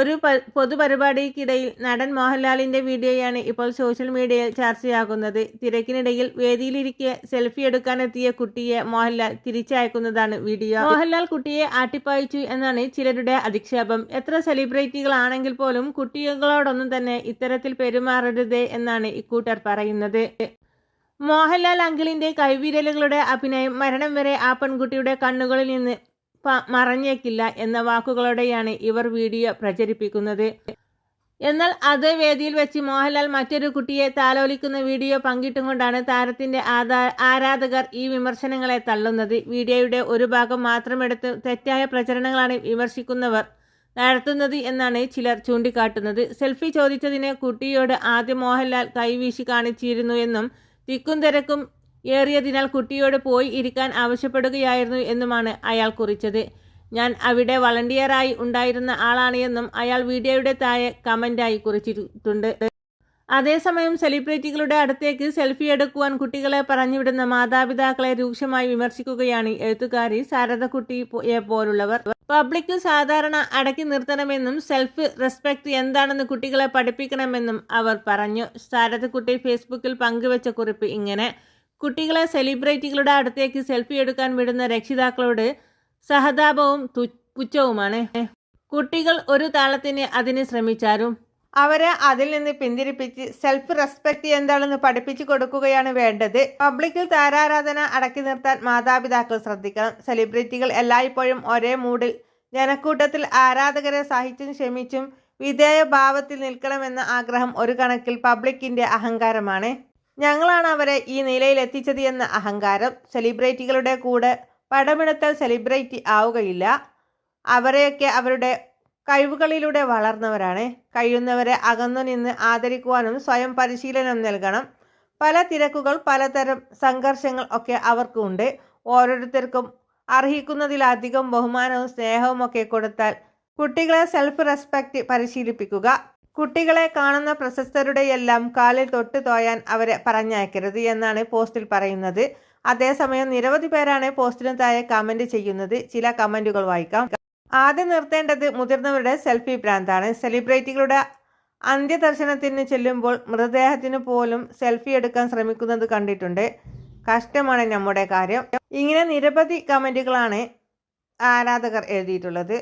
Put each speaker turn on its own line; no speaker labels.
ഒരു പൊതുപരിപാടിക്കിടയിൽ നടൻ മോഹൻലാലിന്റെ വീഡിയോയാണ് ഇപ്പോൾ സോഷ്യൽ മീഡിയയിൽ ചർച്ചയാകുന്നത്. തിരക്കിനിടയിൽ വേദിയിലിരിക്കെ സെൽഫി എടുക്കാനെത്തിയ കുട്ടിയെ മോഹൻലാൽ തിരിച്ചയക്കുന്നതാണ് വീഡിയോ. മോഹൻലാൽ കുട്ടിയെ ആട്ടിപ്പായിച്ചു എന്നാണ് ചിലരുടെ അധിക്ഷേപം. എത്ര സെലിബ്രിറ്റികളാണെങ്കിൽ പോലും കുട്ടികളോടൊന്നും തന്നെ ഇത്തരത്തിൽ പെരുമാറരുത് എന്നാണ് ഇക്കൂട്ടർ പറയുന്നത്. മോഹൻലാൽ അങ്കിളിന്റെ കൈവിരലുകളുടെ അഭിനയം മരണം വരെ ആ പെൺകുട്ടിയുടെ കണ്ണുകളിൽ നിന്ന് മറഞ്ഞേക്കില്ല എന്ന വാക്കുകളോടെയാണ് ഇവർ വീഡിയോ പ്രചരിപ്പിക്കുന്നത്. എന്നാൽ അതേ വേദിയിൽ വെച്ച് മോഹൻലാൽ മറ്റൊരു കുട്ടിയെ താലോലിക്കുന്ന വീഡിയോ പങ്കിട്ടുകൊണ്ടാണ് താരത്തിന്റെ ആധാ- ആരാധകർ ഈ വിമർശനങ്ങളെ തള്ളുന്നത്. വീഡിയോയുടെ ഒരു ഭാഗം മാത്രമെടുത്ത് തെറ്റായ പ്രചരണങ്ങളാണ് വിമർശിക്കുന്നവർ നടത്തുന്നത് എന്നാണ് ചിലർ ചൂണ്ടിക്കാട്ടുന്നത്. സെൽഫി ചോദിച്ചതിന് കുട്ടിയോട് ആദ്യം മോഹൻലാൽ കൈവീശി കാണിച്ചിരുന്നു എന്നും തിക്കും തിരക്കും ഏറിയതിനാൽ കുട്ടിയോട് പോയി ഇരിക്കാൻ ആവശ്യപ്പെടുകയായിരുന്നു എന്നുമാണ് അയാൾ കുറിച്ചത്. ഞാൻ അവിടെ വളണ്ടിയറായി ഉണ്ടായിരുന്ന ആളാണ് എന്നും അയാൾ വീഡിയോയുടെ താഴെ കമന്റായി കുറിച്ചിട്ടുണ്ട്. അതേസമയം സെലിബ്രിറ്റികളുടെ അടുത്തേക്ക് സെൽഫി എടുക്കുവാൻ കുട്ടികളെ പറഞ്ഞുവിടുന്ന മാതാപിതാക്കളെ രൂക്ഷമായി വിമർശിക്കുകയാണ് എഴുത്തുകാരി ശാരദക്കുട്ടിയെ പോലുള്ളവർ. പബ്ലിക്കിൽ സാധാരണ അടക്കി നിർത്തണമെന്നും സെൽഫ് റെസ്പെക്ട് എന്താണെന്ന് കുട്ടികളെ പഠിപ്പിക്കണമെന്നും അവർ പറഞ്ഞു. സാരദക്കുട്ടി ഫേസ്ബുക്കിൽ പങ്കുവച്ച കുറിപ്പ് ഇങ്ങനെ. കുട്ടികളെ സെലിബ്രിറ്റികളുടെ അടുത്തേക്ക് സെൽഫി എടുക്കാൻ വിടുന്ന രക്ഷിതാക്കളോട് സഹതാപവും പുച്ഛവുമാണ്. കുട്ടികൾ ഒരു താളത്തിന് അതിന് ശ്രമിച്ചാലും അവരെ അതിൽ നിന്ന് പിന്തിരിപ്പിച്ച് സെൽഫ് റെസ്പെക്ട് എന്താണെന്ന് പഠിപ്പിച്ചു കൊടുക്കുകയാണ് വേണ്ടത്. പബ്ലിക്കിൽ താരാരാധന അടക്കി നിർത്താൻ മാതാപിതാക്കൾ ശ്രദ്ധിക്കണം. സെലിബ്രിറ്റികൾ എല്ലായ്പ്പോഴും ഒരേ മൂഡിൽ ജനക്കൂട്ടത്തിൽ ആരാധകരെ സഹിച്ചും ക്ഷമിച്ചും വിധേയഭാവത്തിൽ നിൽക്കണമെന്ന ആഗ്രഹം ഒരു കണക്കിൽ പബ്ലിക്കിന്റെ അഹങ്കാരമാണ്. ഞങ്ങളാണ് അവരെ ഈ നിലയിൽ എത്തിച്ചത് എന്ന അഹങ്കാരം. സെലിബ്രിറ്റികളുടെ കൂടെ പടമെടുത്താൽ സെലിബ്രിറ്റി ആവുകയില്ല. അവരെയൊക്കെ അവരുടെ കഴിവുകളിലൂടെ വളർന്നവരാണ്. കഴിയുന്നവരെ അകന്നു നിന്ന് ആദരിക്കുവാനും സ്വയം പരിശീലനം നൽകണം. പല തിരക്കുകൾ പലതരം സംഘർഷങ്ങൾ ഒക്കെ അവർക്കുണ്ട്. ഓരോരുത്തർക്കും അർഹിക്കുന്നതിലധികം ബഹുമാനവും സ്നേഹവും ഒക്കെ കൊടുത്താൽ കുട്ടികളെ സെൽഫ് റെസ്പെക്റ്റ് പരിശീലിപ്പിക്കുക. കുട്ടികളെ കാണുന്ന പ്രശസ്തരുടെയെല്ലാം കാലിൽ തൊട്ട് തോയാൻ അവരെ പറഞ്ഞയക്കരുത് എന്നാണ് പോസ്റ്റിൽ പറയുന്നത്. അതേസമയം നിരവധി പേരാണ് പോസ്റ്റിന് താഴെ കമന്റ് ചെയ്യുന്നത്. ചില കമന്റുകൾ വായിക്കാം. ആദ്യം നിർത്തേണ്ടത് മുതിർന്നവരുടെ സെൽഫി ഭ്രാന്താണ്. സെലിബ്രിറ്റികളുടെ അന്ത്യദർശനത്തിന് ചെല്ലുമ്പോൾ മൃതദേഹത്തിന് പോലും സെൽഫി എടുക്കാൻ ശ്രമിക്കുന്നത് കണ്ടിട്ടുണ്ട്. കഷ്ടമാണ് നമ്മുടെ കാര്യം. ഇങ്ങനെ നിരവധി കമന്റുകളാണ് ആരാധകർ എഴുതിയിട്ടുള്ളത്.